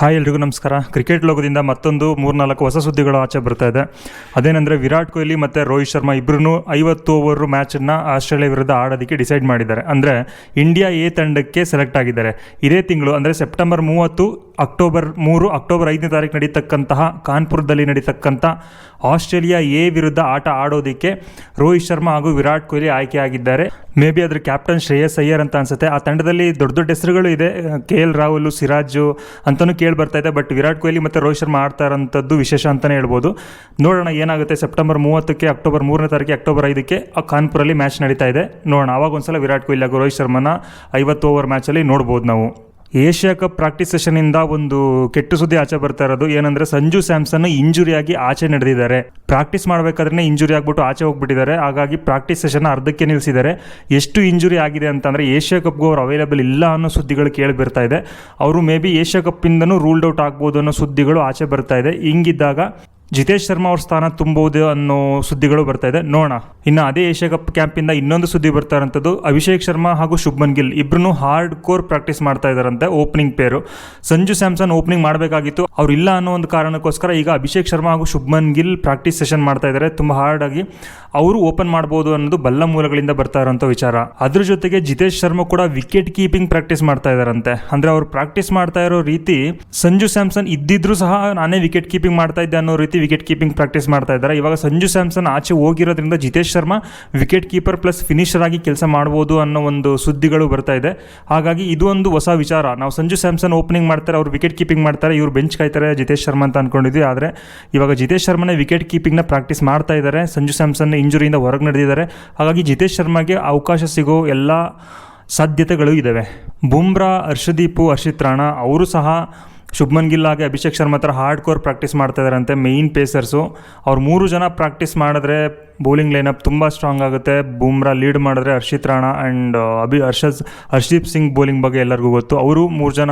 Hi ಎಲ್ರಿಗೂ ನಮಸ್ಕಾರ. Cricket ಲೋಕದಿಂದ ಮತ್ತೊಂದು ಮೂರ್ನಾಲ್ಕು ಹೊಸ ಸುದ್ದಿಗಳು ಆಚೆ ಬರ್ತಾ ಇದೆ. ಅದೇನೆಂದರೆ ವಿರಾಟ್ ಕೊಹ್ಲಿ ಮತ್ತು ರೋಹಿತ್ ಶರ್ಮಾ ಇಬ್ಬರೂ ಐವತ್ತು ಓವರ್ ಮ್ಯಾಚನ್ನು ಆಸ್ಟ್ರೇಲಿಯಾ ವಿರುದ್ಧ ಆಡೋದಕ್ಕೆ ಡಿಸೈಡ್ ಮಾಡಿದ್ದಾರೆ. ಅಂದರೆ ಇಂಡಿಯಾ ಎ ತಂಡಕ್ಕೆ ಸೆಲೆಕ್ಟ್ ಆಗಿದ್ದಾರೆ. ಇದೇ ತಿಂಗಳು, ಅಂದರೆ ಸೆಪ್ಟೆಂಬರ್ ಮೂವತ್ತು ಅಕ್ಟೋಬರ್ ಮೂರು, ಅಕ್ಟೋಬರ್ ಐದನೇ ತಾರೀಕು ನಡೀತಕ್ಕಂತಹ ಕಾನ್ಪುರದಲ್ಲಿ ನಡೀತಕ್ಕಂಥ ಆಸ್ಟ್ರೇಲಿಯಾ ಎ ವಿರುದ್ಧ ಆಟ ಆಡೋದಕ್ಕೆ ರೋಹಿತ್ ಶರ್ಮಾ ಹಾಗೂ ವಿರಾಟ್ ಕೊಹ್ಲಿ ಆಯ್ಕೆಯಾಗಿದ್ದಾರೆ. ಮೇ ಬಿ ಅದರ ಕ್ಯಾಪ್ಟನ್ ಶ್ರೇಯಸ್ ಅಯ್ಯರ್ ಅಂತ ಅನ್ಸುತ್ತೆ. ಆ ತಂಡದಲ್ಲಿ ದೊಡ್ಡ ದೊಡ್ಡ ಹೆಸರುಗಳು ಇದೆ. ಕೆ ಎಲ್ ರಾಹುಲ್, ಸಿರಾಜು ಅಂತಲೂ ಕೇಳಿ ಬರ್ತಾ ಇದೆ. ಬಟ್ ವಿರಾಟ್ ಕೊಹ್ಲಿ ಮತ್ತು ರೋಹಿತ್ ಶರ್ಮಾ ಆಡ್ತಾ ಇರೋಂಥದ್ದು ವಿಶೇಷ ಅಂತಲೇ ಹೇಳ್ಬೋದು. ನೋಡೋಣ ಏನಾಗುತ್ತೆ. ಸೆಪ್ಟೆಂಬರ್ ಮೂವತ್ತಕ್ಕೆ, ಅಕ್ಟೋಬರ್ ಮೂರನೇ ತಾರೀಕು ಅಕ್ಟೋಬರ್ ಐದಕ್ಕೆ ಆ ಕಾನ್ಪುರಲ್ಲಿ ಮ್ಯಾಚ್ ನಡೀತಾ ಇದೆ. ನೋಡೋಣ. ಆವಾಗ ಒಂದ್ಸಲ ವಿರಾಟ್ ಕೊಹ್ಲಿ ಹಾಗೂ ರೋಹಿತ್ ಶರ್ಮನ ಐವತ್ತು ಓವರ್ ಮ್ಯಾಚಲ್ಲಿ ನೋಡ್ಬೋದು ನಾವು. ಏಷ್ಯಾ ಕಪ್ ಪ್ರಾಕ್ಟೀಸ್ ಸೆಷನಿಂದ ಒಂದು ಕೆಟ್ಟ ಸುದ್ದಿ ಆಚೆ ಬರ್ತಾ ಇರೋದು ಏನಂದ್ರೆ ಸಂಜು ಸ್ಯಾಮ್ಸನ್ ಆಗಿ ಆಚೆ ನಡೆದಿದ್ದಾರೆ. ಪ್ರಾಕ್ಟೀಸ್ ಮಾಡಬೇಕಾದ್ರೆ ಇಂಜುರಿ ಆಗ್ಬಿಟ್ಟು ಆಚೆ ಹೋಗ್ಬಿಟ್ಟಿದ್ದಾರೆ. ಹಾಗಾಗಿ ಪ್ರಾಕ್ಟೀಸ್ ಸೆಷನ್ ಅರ್ಧಕ್ಕೆ ನಿಲ್ಲಿಸಿದ್ದಾರೆ ಎಷ್ಟು ಇಂಜುರಿ ಆಗಿದೆ ಅಂತಂದರೆ ಏಷ್ಯಾ ಕಪ್ಗೂ ಅವ್ರು ಅವೈಲೇಬಲ್ ಇಲ್ಲ ಅನ್ನೋ ಸುದ್ದಿಗಳು ಕೇಳಿ ಬರ್ತಾ ಇದೆ. ಅವರು ಮೇ ಬಿ ಏಷ್ಯಾ ಕಪ್ಪಿಂದನೂ ರೂಲ್ಡ್ ಔಟ್ ಆಗ್ಬೋದು ಅನ್ನೋ ಸುದ್ದಿಗಳು ಆಚೆ ಬರ್ತಾ ಇದೆ. ಹಿಂಗಿದ್ದಾಗ ಜಿತೇಶ್ ಶರ್ಮಾ ಅವ್ರ ಸ್ಥಾನ ತುಂಬುವುದು ಅನ್ನೋ ಸುದ್ದಿಗಳು ಬರ್ತಾ ಇದೆ. ನೋಡೋಣ. ಇನ್ನು ಅದೇ ಏಷ್ಯಾ ಕಪ್ ಕ್ಯಾಂಪಿಂದ ಇನ್ನೊಂದು ಸುದ್ದಿ ಬರ್ತಾ ಇರೋಂಥದ್ದು ಅಭಿಷೇಕ್ ಶರ್ಮಾ ಹಾಗೂ ಶುಭ್ಮನ್ ಗಿಲ್ ಇಬ್ಬರೂ ಹಾರ್ಡ್ ಕೋರ್ ಪ್ರಾಕ್ಟೀಸ್ ಮಾಡ್ತಾ ಇದ್ದಾರಂತೆ ಓಪನಿಂಗ್ ಪೇರು. ಸಂಜು ಸ್ಯಾಮ್ಸನ್ ಓಪನಿಂಗ್ ಮಾಡಬೇಕಾಗಿತ್ತು. ಅವ್ರು ಇಲ್ಲ ಅನ್ನೋ ಒಂದು ಕಾರಣಕ್ಕೋಸ್ಕರ ಈಗ ಅಭಿಷೇಕ್ ಶರ್ಮಾ ಹಾಗೂ ಶುಭ್ಮನ್ ಗಿಲ್ ಪ್ರಾಕ್ಟೀಸ್ ಸೆಷನ್ ಮಾಡ್ತಾ ಇದ್ದಾರೆ. ತುಂಬ ಹಾರ್ಡ್ ಆಗಿ ಅವರು ಓಪನ್ ಮಾಡ್ಬೋದು ಅನ್ನೋದು ಬಲ್ಲ ಮೂಲಗಳಿಂದ ಬರ್ತಾ ಇರೋಂಥ ವಿಚಾರ. ಅದ್ರ ಜೊತೆಗೆ ಜಿತೇಶ್ ಶರ್ಮಾ ಕೂಡ ವಿಕೆಟ್ ಕೀಪಿಂಗ್ ಪ್ರಾಕ್ಟೀಸ್ ಮಾಡ್ತಾ ಇದ್ದಾರಂತೆ. ಅಂದ್ರೆ ಅವ್ರು ಪ್ರಾಕ್ಟೀಸ್ ಮಾಡ್ತಾ ಇರೋ ರೀತಿ ಸಂಜು ಸ್ಯಾಮ್ಸನ್ ಇದ್ದಿದ್ರು ಸಹ ನಾನೇ ವಿಕೆಟ್ ಕೀಪಿಂಗ್ ಮಾಡ್ತಾ ಇದ್ದೆ ಅನ್ನೋ ರೀತಿ ವಿಕೆಟ್ ಕೀಪಿಂಗ್ ಪ್ರಾಕ್ಟೀಸ್ ಮಾಡ್ತಾ ಇದ್ದಾರೆ. ಇವಾಗ ಸಂಜು ಸ್ಯಾಮ್ಸನ್ ಆಚೆ ಹೋಗಿರೋದ್ರಿಂದ Jitesh Sharma wicket keeper plus finisher ಆಗಿ ಕೆಲಸ ಮಾಡ್ಬೋದು ಅನ್ನೋ ಒಂದು ಸುದ್ದಿಗಳು ಬರ್ತಾ ಇದೆ. ಹಾಗಾಗಿ ಇದು ಒಂದು ಹೊಸ ವಿಚಾರ. ನಾವು ಸಂಜು ಸ್ಯಾಮ್ಸನ್ ಓಪನಿಂಗ್ ಮಾಡ್ತಾರೆ, ಅವ್ರು ವಿಕೆಟ್ ಕೀಪಿಂಗ್ ಮಾಡ್ತಾರೆ, ಇವರು ಬೆಂಚ್ ಕಾಯ್ತಾರೆ, ಜಿತೇಶ್ ಶರ್ಮಾ ಅಂತ ಅನ್ಕೊಂಡಿದ್ವಿ. ಆದರೆ ಇವಾಗ ಜಿತೇಶ್ ಶರ್ಮನೇ ವಿಕೆಟ್ ಕೀಪಿಂಗ್ನ ಪ್ರಾಕ್ಟೀಸ್ ಮಾಡ್ತಾ ಇದ್ದಾರೆ. ಸಂಜು ಸ್ಯಾಮ್ಸನ್ ಇಂಜುರಿಯಿಂದ ಹೊರಗೆ ನಡೆದಿದ್ದಾರೆ. ಹಾಗಾಗಿ ಜಿತೇಶ್ ಶರ್ಮಾಗೆ ಅವಕಾಶ ಸಿಗೋ ಎಲ್ಲ ಸಾಧ್ಯತೆಗಳು ಇದ್ದಾವೆ ಬುಮ್ರಾ, ಹರ್ಷದೀಪು, ಹರ್ಷಿತ್ ರಾಣಾ, ಅವರು ಸಹ ಶುಭ್ಮನ್ ಗಿಲ್ ಹಾಗೆ ಅಭಿಷೇಕ್ ಶರ್ಮಾ ಹತ್ರ ಹಾರ್ಡ್ ಕೋರ್ ಪ್ರಾಕ್ಟೀಸ್ ಮಾಡ್ತಾ ಇದ್ದಾರಂತೆ ಮೇಯ್ನ್ ಪೇಸರ್ಸು ಅವ್ರು ಮೂರು ಜನ ಪ್ರಾಕ್ಟೀಸ್ ಮಾಡಿದ್ರೆ ಬೌಲಿಂಗ್ ಲೈನಪ್ ತುಂಬ ಸ್ಟ್ರಾಂಗ್ ಆಗುತ್ತೆ. ಬೂಮ್ರಾ ಲೀಡ್ ಮಾಡಿದ್ರೆ ಹರ್ಷಿತ್ ರಾಣಾ ಆ್ಯಂಡ್ ಅಭಿ, ಹರ್ಷದ್, ಹರ್ಷದೀಪ್ ಸಿಂಗ್ ಬೌಲಿಂಗ್ ಬಗ್ಗೆ ಎಲ್ಲರಿಗೂ ಗೊತ್ತು. ಅವರು ಮೂರು ಜನ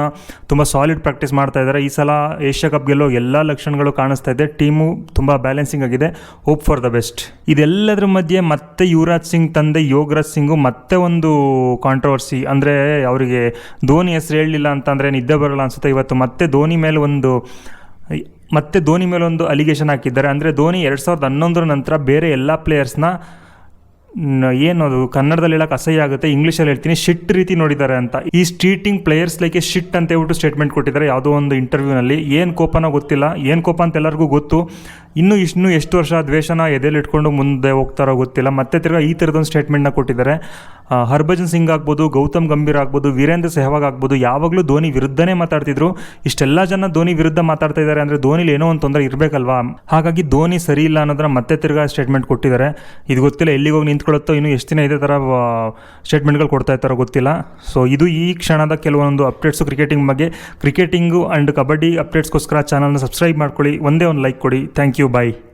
ತುಂಬ ಸಾಲಿಡ್ ಪ್ರಾಕ್ಟೀಸ್ ಮಾಡ್ತಾ ಇದ್ದಾರೆ. ಈ ಸಲ ಏಷ್ಯಾ ಕಪ್ ಗೆಲ್ಲೋ ಎಲ್ಲ ಲಕ್ಷಣಗಳು ಕಾಣಿಸ್ತಾ ಇದೆ. ಟೀಮು ತುಂಬ ಬ್ಯಾಲೆನ್ಸಿಂಗ್ ಆಗಿದೆ. ಹೋಪ್ ಫಾರ್ ದ ಬೆಸ್ಟ್ ಇದೆಲ್ಲದ್ರ ಮಧ್ಯೆ ಮತ್ತೆ ಯುವರಾಜ್ ಸಿಂಗ್ ತಂದೆ, ಯೋಗರಾಜ್ ಸಿಂಗು ಮತ್ತೆ ಒಂದು ಕಾಂಟ್ರವರ್ಸಿ ಅಂದರೆ ಅವರಿಗೆ ಧೋನಿ ಹೆಸರು ಹೇಳಲಿಲ್ಲ ಅಂತಂದರೆ ನಿದ್ದೆ ಬರಲ್ಲ ಅನ್ಸುತ್ತೆ. ಇವತ್ತು ಮತ್ತೆ ಧೋನಿ ಮೇಲೆ ಒಂದು ಮತ್ತೆ ಧೋನಿ ಮೇಲೆ ಒಂದು ಅಲಿಗೇಷನ್ ಹಾಕಿದ್ದಾರೆ. ಅಂದರೆ ಧೋನಿ ಎರಡು ಸಾವಿರದ ಹನ್ನೊಂದರ ನಂತರ ಬೇರೆ ಎಲ್ಲ ಪ್ಲೇಯರ್ಸ್ನ ಏನು ಅದು, ಕನ್ನಡದಲ್ಲಿ ಹೇಳೋಕೆ ಅಸಹ್ಯ ಆಗುತ್ತೆ ಇಂಗ್ಲೀಷಲ್ಲಿ ಹೇಳ್ತೀನಿ ಶಿಟ್ ರೀತಿ ನೋಡಿದ್ದಾರೆ ಅಂತ. ಈ ಸ್ಟ್ರೀಟಿಂಗ್ ಪ್ಲೇಯರ್ಸ್ ಲೈಕ್ ಶಿಟ್ ಅಂತ ಹೇಳ್ಬಿಟ್ಟು ಸ್ಟೇಟ್ಮೆಂಟ್ ಕೊಟ್ಟಿದ್ದಾರೆ. ಯಾವುದೋ ಒಂದು ಇಂಟರ್ವ್ಯೂನಲ್ಲಿ ಏನು ಕೋಪನೋ ಗೊತ್ತಿಲ್ಲ. ಏನು ಕೋಪ ಅಂತ ಎಲ್ಲರಿಗೂ ಗೊತ್ತು. ಇನ್ನೂ ಇಷ್ಟು ಎಷ್ಟು ವರ್ಷ ದ್ವೇಷನ ಎದೆಲಿಟ್ಕೊಂಡು ಮುಂದೆ ಹೋಗ್ತಾರೋ ಗೊತ್ತಿಲ್ಲ. ಮತ್ತೆ ತಿರ್ಗಾ ಈ ಥರದೊಂದು ಸ್ಟೇಟ್ಮೆಂಟ್ನ ಕೊಟ್ಟಿದ್ದಾರೆ. ಹರ್ಭಜನ್ ಸಿಂಗ್ ಆಗ್ಬೋದು, ಗೌತಮ್ ಗಂಭೀರ್ ಆಗ್ಬೋದು, ವೀರೇಂದ್ರ ಸೆಹ್ವಾಗ್ ಆಗ್ಬೋದು, ಯಾವಾಗಲೂ ಧೋನಿ ವಿರುದ್ಧನೇ ಮಾತಾಡ್ತಿದ್ರು. ಇಷ್ಟೆಲ್ಲ ಜನ ಧೋನಿ ವಿರುದ್ಧ ಮಾತಾಡ್ತಾ ಇದ್ದಾರೆ ಅಂದರೆ ಧೋನಿಲಿ ಏನೋ ಒಂದು ತೊಂದರೆ ಇರಬೇಕಲ್ವಾ? ಹಾಗಾಗಿ ಧೋನಿ ಸರಿ ಇಲ್ಲ ಅನ್ನೋದನ್ನ ಮತ್ತೆ ತಿರ್ಗಾ ಸ್ಟೇಟ್ಮೆಂಟ್ ಕೊಟ್ಟಿದ್ದಾರೆ. ಇದು ಗೊತ್ತಿಲ್ಲ ಎಲ್ಲಿಗೆ ಹೋಗಿ ನಿಂತ್ಕೊಳ್ಳುತ್ತೋ, ಇನ್ನು ಎಷ್ಟು ದಿನ ಇದೇ ಥರ ಸ್ಟೇಟ್ಮೆಂಟ್ಗಳು ಕೊಡ್ತಾ ಇರ್ತಾರೋ ಗೊತ್ತಿಲ್ಲ. ಸೊ ಇದು ಈ ಕ್ಷಣದ ಕೆಲವೊಂದು ಅಪ್ಡೇಟ್ಸು ಕ್ರಿಕೆಟಿಂಗ್ ಬಗ್ಗೆ. ಕ್ರಿಕೆಟಿಂಗು ಆ್ಯಂಡ್ ಕಬಡ್ಡಿ ಅಪ್ಡೇಟ್ಸ್ಗೋಸ್ಕರ ಚಾನಲ್ನ ಸಬ್ಸ್ಕ್ರೈಬ್ ಮಾಡ್ಕೊಳ್ಳಿ. ಒಂದೇ ಒಂದು ಲೈಕ್ ಕೊಡಿ. Thank you you, bye.